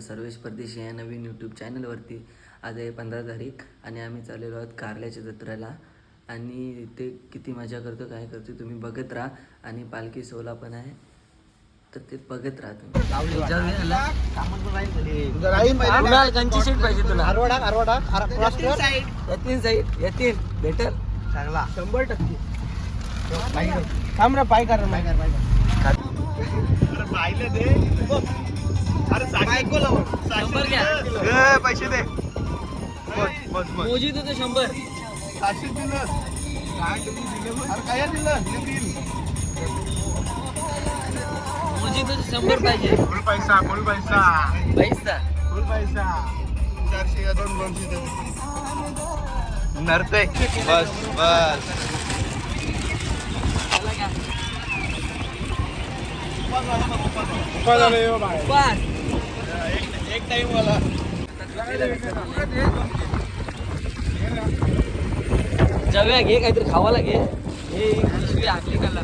सर्वेश परदेशी या नवीन यूट्यूब चॅनलवरती आज आहे पंधरा तारीख आणि आम्ही चाललेलो आहोत कारल्याच्या जत्रेला. आणि ते किती मजा करतो काय करतो तुम्ही बघत राहा. आणि पालखी सोला पण आहे. तर ते बघत राहा तुम्ही. कंची सीट पाहिजे तुला. येतील साईड येतील भेटल. चांगला. शंभर टक्के. थांब रे पाय कर पाय कर पाय शंभर घ्या. पैसे दे. मोजी तुझं शंभर. सातशे दिलं. अरे काय दिलं? मोजी तुझं शंभर पाहिजे. फुल पैसा फुल पैसा. पैसा. फुल पैसा. चारशे दोन दोनशे नरते. बस बस. एक टाइम टाईमवाला जाऊया घे काहीतरी खावायला घे. हे पिशवी आखली त्याला.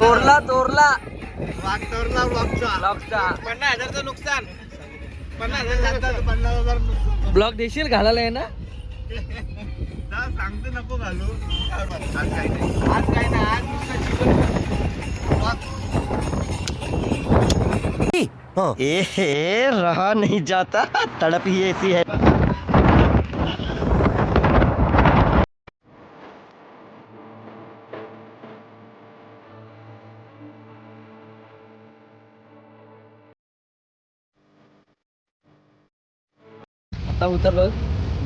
तोरला तोरला. ब्लॉकचा पन्नास हजारचं नुकसान. पन्नास हजार पन्नास हजार नुकसान. ब्लॉक देशील घालायला आहे ना? सांगते नको घालू. आज काय नाही. आज काय नाही आज नुसतं ए रहा नहीं जाता. तड़प ही ऐसी है. आता उतर बघ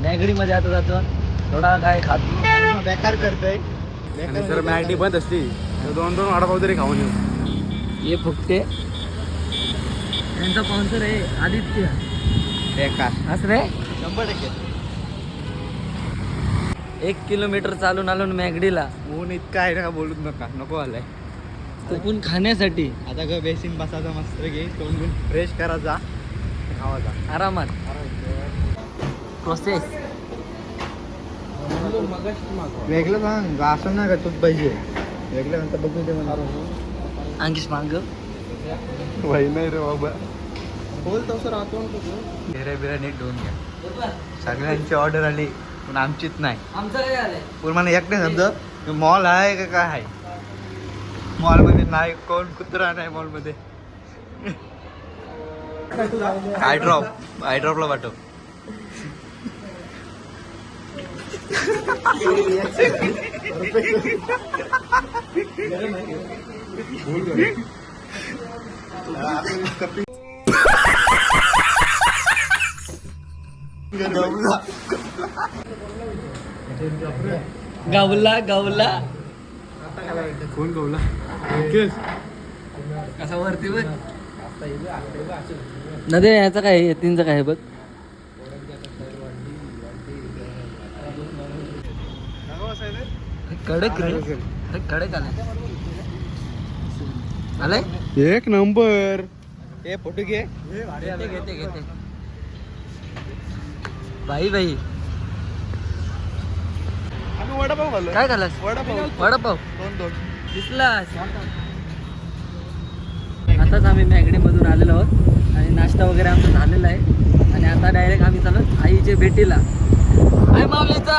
नॅगडी मध्ये आता जातो. थोडा काय खात बेकार करतोय. आणि बंद असती तर दोन दोन वडापाव तरी खाऊन येऊ. ये फुकटे. त्यांचा स्पॉन्सर आहे आदित्य. बेकार. असं रे शंभर टक्के. एक किलोमीटर चालून आलो ना मॅगडीला. ऊन इतका आहे ना बोलूच नका. नको आलाय. चुकून खाण्यासाठी. आता ग बेसिन बसायचा मस्त घे. तोंडून फ्रेश करायचा खावायचा आरामात. प्रोसेस वेगळं सांग असं नाही का तूच पाहिजे. वेगळं नंतर बघू दे मला. अंकिश मांग. वही नाही रे बाबा. बोल तसं राहतो बिर्या बिर्या नीट धुवून घ्या सगळ्यांची ऑर्डर आली पण आमचीच नाही. आमचं काय झालंय? पण मला एकटे समजा मॉल आहे का काय आहे? मॉलमध्ये नाही कोण कुत्रा नाही मॉलमध्ये आय ड्रॉप आय ड्रॉपला पाठव. गावला गावला. कोण गवला? कसा वरती बघ. नदे याचं काय? तीनचं काय बघ. कडक रे. हे कडक आले आलंय? एक नंबर. ए फोटो घे. घेते घेते घेते. बाई बाई. आम्ही वडापाव खाल्लो काय खालास वडापाव. वडापाव. दोन दोन. दिसलास. आताच आम्ही मॅगडीमधून आलेलो आहोत आणि नाश्ता वगैरे आमचा झालेला आहे. आणि आता डायरेक्ट आम्ही चालू आईच्या भेटीला. आई माऊलीचा.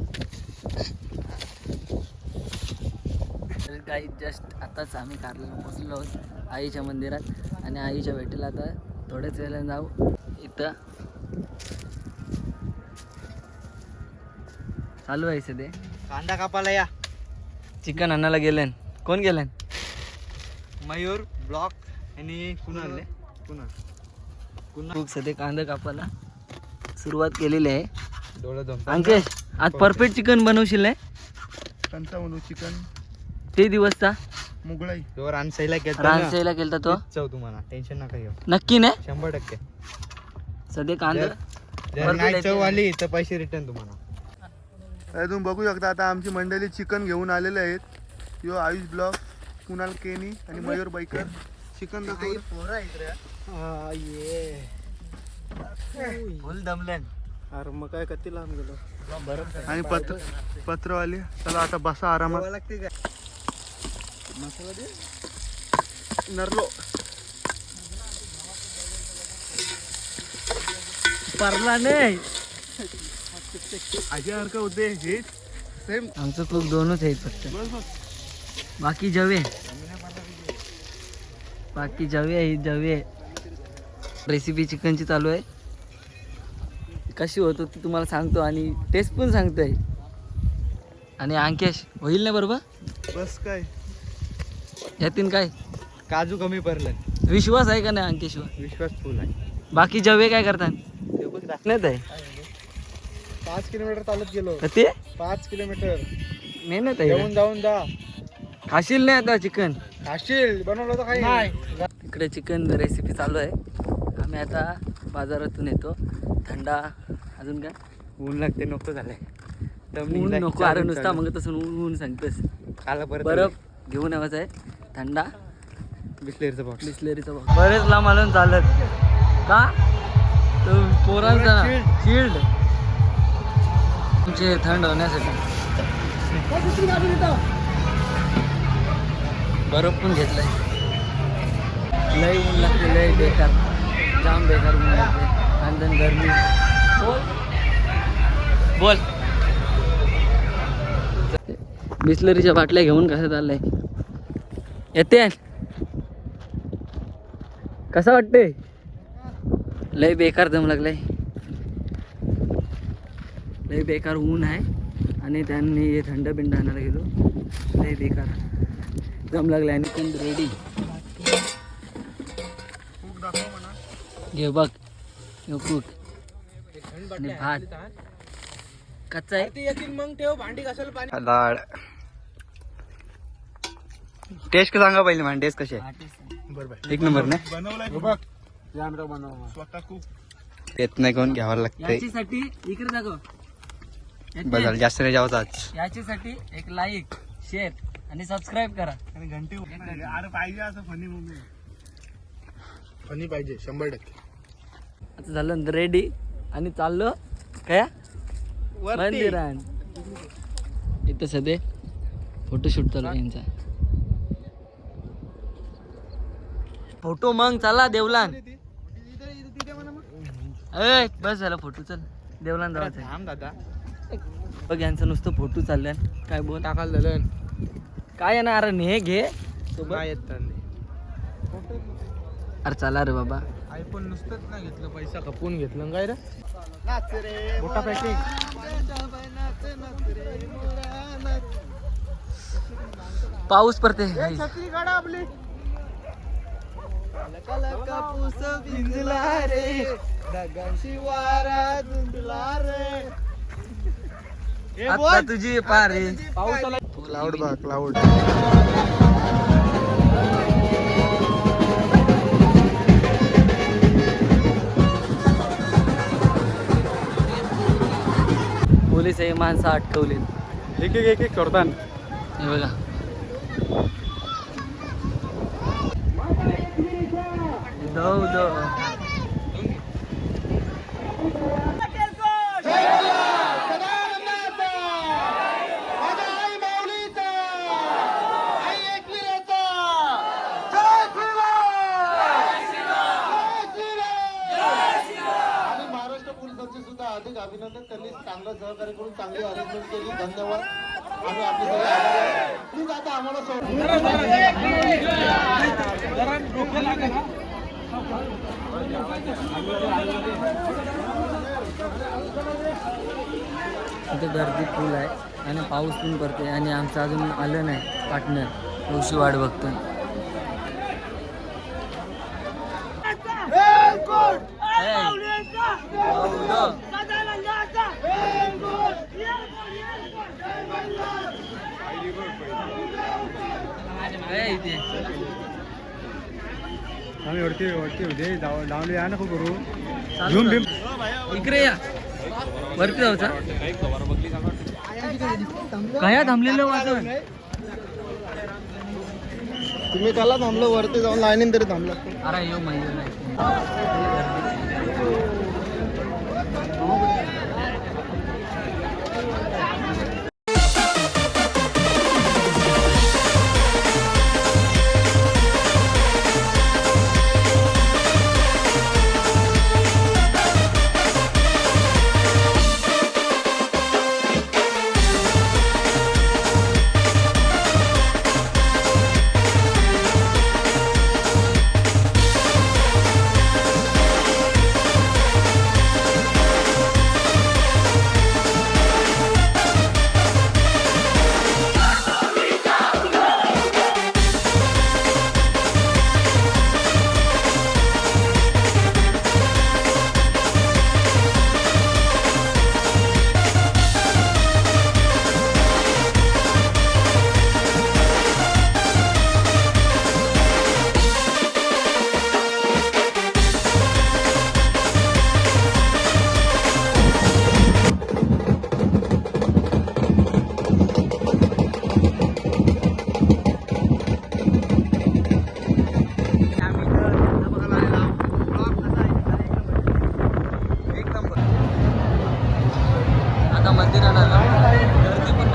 काही जस्ट आताच आम्ही कारला पोचलो आहोत आईच्या मंदिरात आणि आईच्या भेटीला आता थोड्याच वेळेला जाऊ इथं. चालू आहे सध्या. कांदा कापाला या. चिकन आणायला गेलेन. कोण गेलेन? मयूर ब्लॉक आणि कुणाल कुणाल. कुणाल. खूप सध्या कांदा कापायला सुरुवात केलेली आहे. अंकेश आज परफेक्ट चिकन बनवशील नाही? कंचा म्हणू चिकन. ते दिवसचा? मुगळाई. तो रानसाईला रानसेला केलता तो? चव तुम्हाला टेन्शन नका घेऊ. नक्की नाही शंभर टक्के. सध्या कांदा जर भरपूर नाही येते. चव आली तर पैसे रिटर्न तुम्हाला. तुम्ही बघू शकता आता आमची मंडळी चिकन घेऊन आलेले आहेत. यो आयुष ब्लॉक कुणाल केनी आणि मयूर बाईकर चिकन दाखव. फुल दमलन अरे मग काय कती लांब गेलो? आणि पत्र पत्रवाले चला आता बसा आरामात. लागते का? नरलो. परला नाही. आज्यासारखं होते हे सेम आमचं खूप दोनच आहेत फक्त. बाकी जवे बाकी जवे आहे जवे रेसिपी चिकनची चालू आहे. कशी होत होती तुम्हाला सांगतो आणि टेस्ट पण सांगतोय. आणि अंकेश होईल ना बरोबर? बस काय? यातीन काय? काजू कमी पडलं. विश्वास आहे का नाही अंकेशवर विश्वास फुल आहे. बाकी जवे काय करतात? नाही आहे पाच किलोमीटर चालत गेलो. ते? पाच किलोमीटर. मेहनत आहे येऊन जाऊन जा. खाशील नाही आता चिकन? खाशील. बनवलं तर काही इकडे चिकन रेसिपी चालू आहे. आम्ही आता बाजारातून येतो. थंडा. अजून काय? ऊन लागते नको झालंय. दम ऊन निघलाय. नको अरे नुसता चालून. मग तसं ऊन ऊन सांगतोस काला परत बरफ घेऊन यावायचं आहे. थंडा. बिस्लेरीचं बॉक्स बिस्लेरीचा बॉक्स बरेच लांब आलो चालत. का? तो पोरांचा ना शिल्ड तुमचे थंड होण्यासाठी. बरफ पण घेतलाय. लय ऊन लागते लय बेकार. जाम बेकार ऊन लागते. आणि then गरमी. बोल. बिस्लरीच्या बाटल्या घेऊन कसं चाललंय? येते कसा वाटते लय बेकार दम लागलाय. लय बेकार ऊन आहे आणि त्यांनी हे थंड बिंड आणायला गेलो. लय बेकार दम लागलाय आणि पण रेडी घे बघ ह्यो कूक आणि भात. कच्चा आहे. डाळ टेस्ट सांगा पहिले मला टेस्ट कशी आहे? बरोबर. एक नंबर ना? बनवलाय बघ. स्वतः खूप येत नाही कोण घ्यावं लागतंय. याच्यासाठी इकडे बदल जास्त नाही जावं आज. याच्यासाठी एक लाईक शेअर आणि सबस्क्राईब करा. आणि घंटे अरे पाहिजे असं फनी मूवी फनी पाहिजे शंभर टक्के. आता झालं रेडी आणि चाललो काय? मंदिरान. इथं सध्या फोटोशूट चालू यांचा. फोटो मग चला देवलान. ए बस झाला फोटो चल. देवलान जायचं थांब दादा. बघ यांचं नुसतं फोटो चाललंय. काय बोल? टाकाल झालं काय ना अरे ने घे. सोबत. काय येत अरे चला रे बाबा. आयफोन नुसतंच नाही घेतलं पैसा खपून घेतलं. काय रे? मोठा पॅकिंग पाऊस पडते आता तुझी पार. पाऊस क्लाउड बघ क्लाउड पोलीस हे माणसं अटकवलीत. एक एक एक एक करतान. हे बघा. दौ महाराष्ट्र पोलिसांचे सुद्धा अधिक अभिनंदन त्यांनी चांगलं सहकार्य करून चांगली अरेंजमेंट केली धन्यवाद आम्ही आपले सगळे प्लीज आता आम्हाला सोड इथे गर्दी फुल आहे. आणि पाऊस पण पडते आणि आमचं अजून आलं नाही पार्टनर उशी वाट बघतोय. आम्ही वरती वरती होते. डावले या नको करू. घेऊन इकडे या. वरती जाऊचा काय थांबलेलं तुम्ही काला थांबलो वरती जाऊन लाईनीन तरी थांबला. अरे यो महिला आता मंदिरात आलो गर्दी पण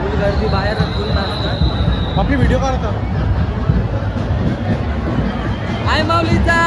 फुल गर्दी बाहेर फुल नसतात आपली व्हिडिओ काढता. आय माऊलीचा!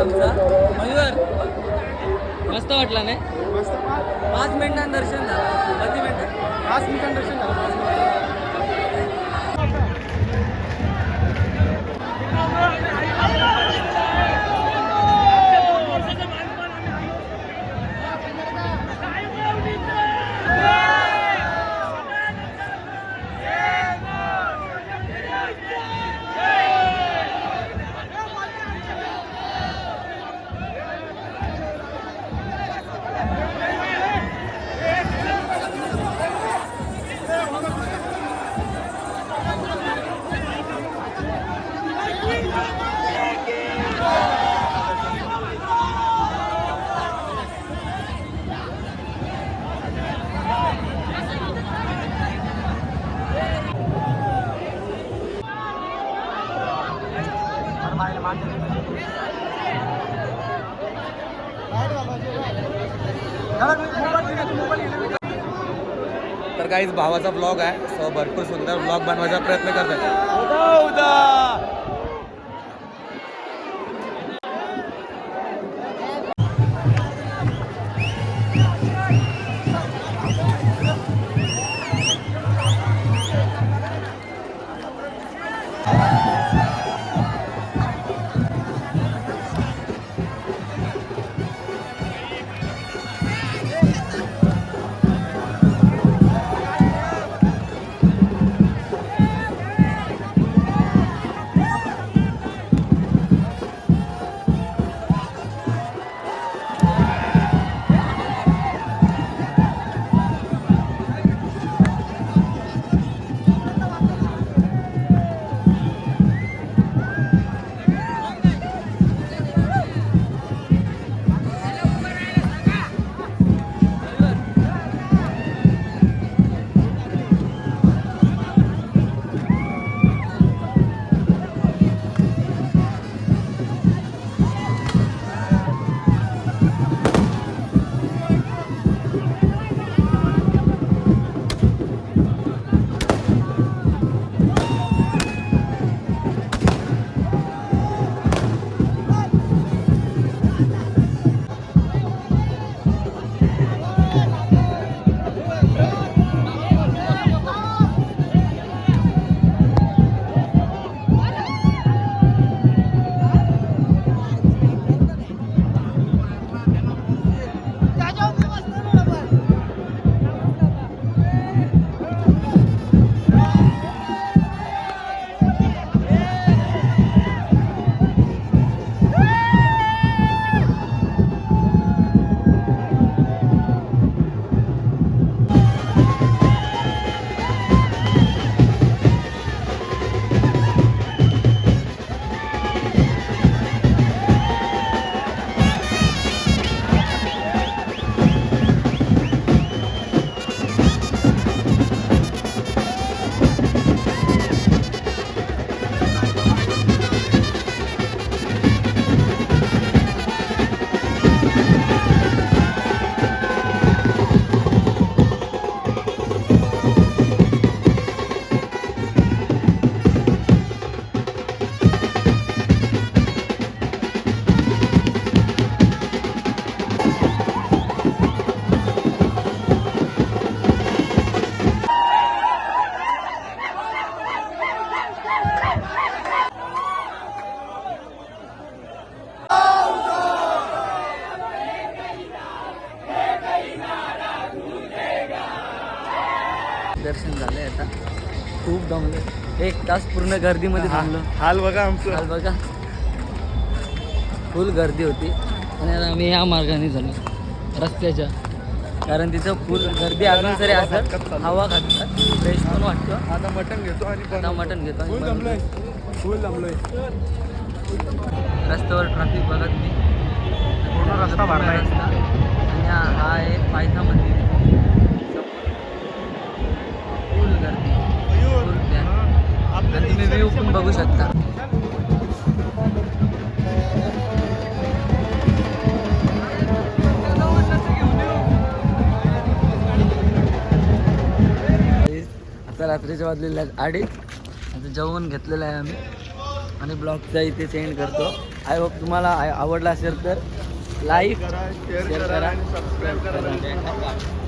आमचं. मयूर. मस्त वाटलं नाही? पाच मिनिटांत दर्शन झालं. किती मिनिटं? पाच मिनिटांत दर्शन झालं. गाईज काहीच भावाचा ब्लॉग आहे. सो भरपूर सुंदर ब्लॉग बनवायचा प्रयत्न करतात एक तास पूर्ण गर्दीमध्ये थांबलो. हाल बघा आमचं. काल बघा. फुल गर्दी होती. आणि आम्ही या मार्गाने झालो. रस्त्याच्या. कारण तिथं फुल गर्दी अजून तरी असत हवा खातात फ्रेश पण वाटतं. आता मटण घेतो आणि आता मटण घेतो फुल जमलोय. रस्त्यावर ट्रॅफिक बघत मी. पूर्ण रस्ता भरलाय. रस्ता. आणि हा हा आहे पायथा मंदिर बघू शकता. आता रात्रीच्या वाजलेल्या आहेत अडीच. आता जेवण घेतलेलं आहे आम्ही. आणि ब्लॉगचा इथे सेंड करतो. आय होप तुम्हाला आय- आवडला असेल तर लाईक शेअर करा सबस्क्राईब करा.